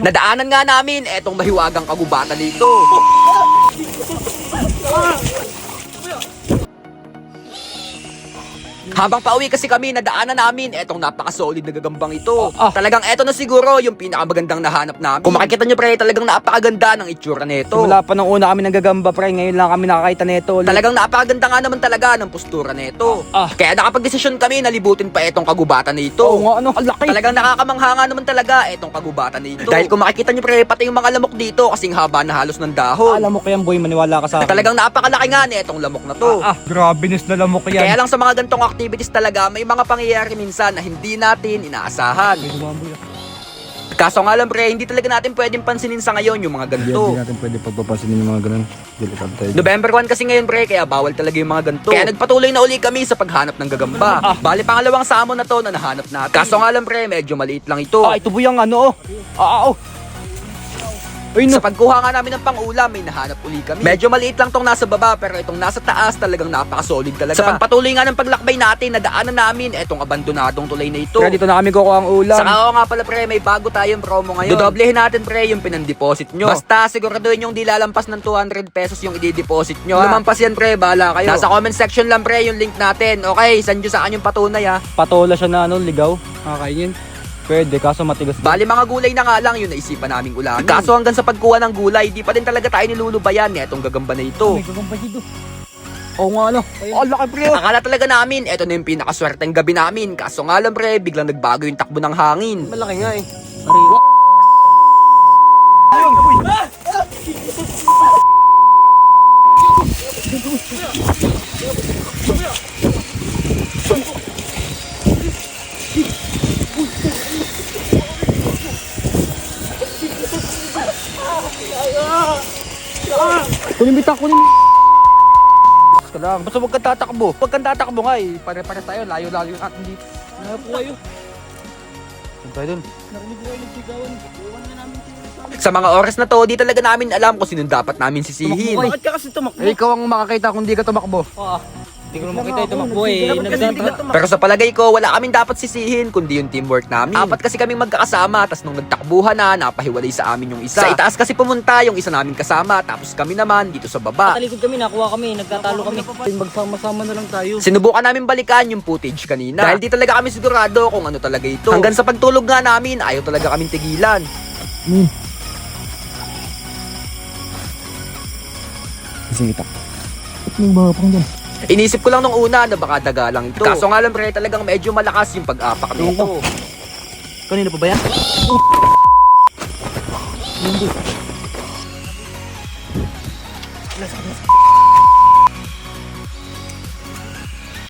Nadaanan nga namin etong mahiwagang kagubatan nito. Habang pauwi kasi kami, nadaanan namin etong napaka-solid na gagambang ito. Ah. Talagang eto na siguro yung pinakamagandang nahanap namin. Kung makikita nyo pre, talagang napakaganda ng itsura nito. Simula pa nung una kami nagagamba, pre. Ngayon lang kami nakakita nito. ulit. Talagang napakaganda nga naman talaga ng postura nito. Ah. Kaya nakapag-desisyon kami na libutin pa etong kagubatan nito. Oo nga, ano, laki. Talagang nakakamangha nga naman talaga etong kagubatan nito. Dahil kung makikita nyo pre, pati yung mga lamok dito kasing haba na halos ng dahon. Alam mo kaya, boy, maniwala ka sa akin. Talagang napakalaki nga ni etong lamok na to. Ah, ah, grabe nis na lamok yan. Kaya lang sa mga gantong activities talaga, may mga pangyayari minsan na hindi natin inaasahan. Ah. Kaso nga lang pre, hindi talaga natin pwedeng pansinin sa ngayon yung mga ganito. hindi natin pwede pagpapansinin yung mga ganun. Delikado tayo. November 1 kasi ngayon pre, kaya bawal talaga yung mga ganito. Kaya nagpatuloy na uli kami sa paghanap ng gagamba. Ah. Bali pangalawang samon na to na nahanap natin. Kaso nga lang pre, medyo maliit lang ito. Ah, ito po yung ano, oh. Ah, ah, oh. Ay, Sa no. pagkuha nga namin ng pangulam, may nahanap uli kami. Medyo maliit lang tong nasa baba, pero itong nasa taas talagang napaka-solid talaga. Sa pagpatuloy nga ng paglakbay natin, nadaanan namin itong abandonadong tulay na ito. Pre, dito na kami kukuha ang ulam. Saka oo nga pala pre, may bago tayong promo ngayon. Dodoblehin natin pre yung pinandeposit nyo. Basta siguraduhin yung di lalampas ng 200 pesos yung i-deposit nyo. Lumampas yan pre, bahala kayo. Nasa comment section lang pre yung link natin. Okay, send nyo sa akin yung patunay ha. Patola siya na ano, ligaw. Kakainin. Pwede, kaso matigas. Bali mga gulay na nga lang yung naisipan naming ulamin. Kaso hanggang sa pagkuha ng gulay, di pa din talaga tayo nilulubayan ni itong gagamba na ito. gagamba dito. Oo nga, ano. Oh, laki, pre. Akala talaga namin, eto na yung pinakaswerteng gabi namin. Kaso nga lang pre, biglang nagbago yung takbo ng hangin. Malaki nga, eh. Kunin bita, kunin ka lang. Basta huwag kang tatakbo. Huwag kang tatakbo nga eh. Pare-pare tayo. Layo-layo yung atin dito. Ano po kayo? Saan tayo dun? Narinig ko kayo nagsigawan. Iwan na namin Sa mga oras na to, di talaga namin alam kung sinong dapat namin sisihin. Bakit ka kasi tumakbo? Eh, ikaw ang makakita kung di ka tumakbo. Oo. Hindi ko naman kita yung tumakbo eh. Nagdanta. Pero sa palagay ko, wala kaming dapat sisihin kundi yung teamwork namin. Apat kasi kaming magkakasama, tas nung nagtakbuhan na, napahiwalay sa amin yung isa. Sa itaas kasi pumunta yung isa namin kasama, tapos kami naman dito sa baba. Talikod kami, nakuha kami, nagtatalo kami. Magsama-sama na lang tayo. Sinubukan namin balikan yung footage kanina. Dahil di talaga kami sigurado kung ano talaga ito. Hanggang sa pagtulog nga namin, ayaw talaga kaming tigilan. Kasi kita. May mga pang dyan. Inisip ko lang nung una na baka daga lang ito. Kaso nga lang pre, talagang medyo malakas yung pag-apak nito. Kanina pa ba yan?